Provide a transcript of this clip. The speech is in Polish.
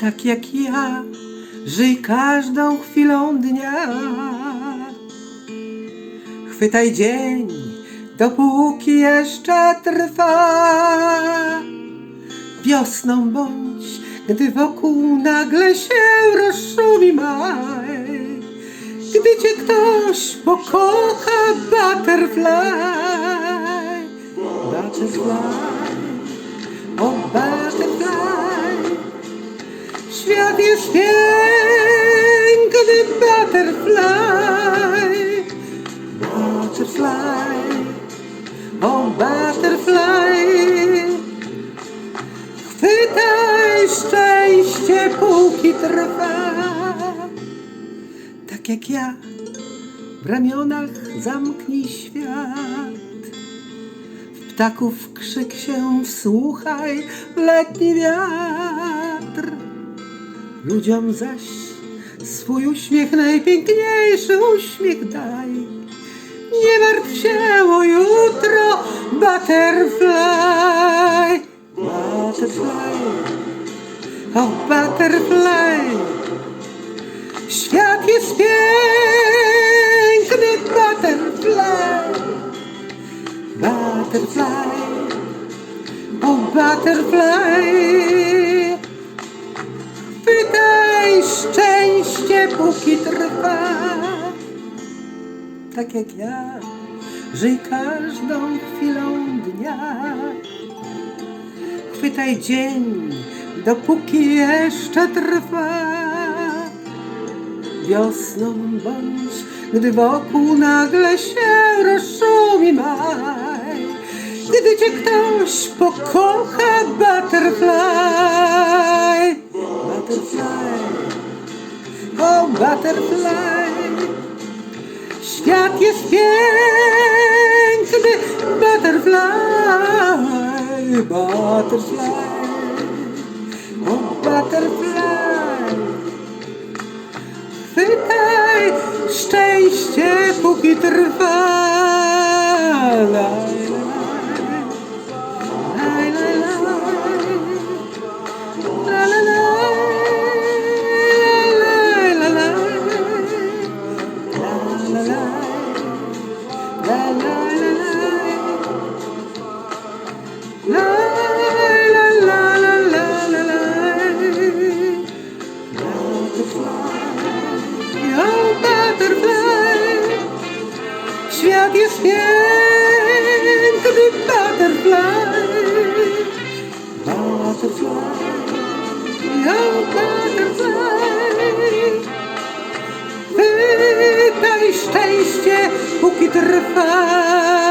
tak jak ja, żyj każdą chwilą dnia. Chwytaj dzień, dopóki jeszcze trwa. Wiosną bądź, gdy wokół nagle się rozszumi maj. Gdy cię ktoś pokocha, butterfly, butterfly, o butterfly. Świat jest piękny, butterfly, butterfly, o butterfly. Chwytaj szczęście, póki trwa. Tak jak ja, w ramionach zamknij świat. W ptaków krzyk się wsłuchaj, letni wiatr. Ludziom zaś swój uśmiech, najpiękniejszy uśmiech daj. Nie martw się o jutro, butterfly, butterfly, o butterfly. Świat jest piękny, butterfly, butterfly, o butterfly. Szczęście, póki trwa. Tak jak ja, żyj każdą chwilą dnia. Chwytaj dzień, dopóki jeszcze trwa. Wiosną bądź, gdy wokół nagle się rozszumi maj. Gdy cię ktoś pokocha, butterfly, butterfly, o butterfly. Świat jest piękny, butterfly, butterfly, o butterfly. Chwytaj szczęście, póki trwa. Świat jest piękny, butterfly, butterfly, oh butterfly. Pytaj szczęście, póki trwa.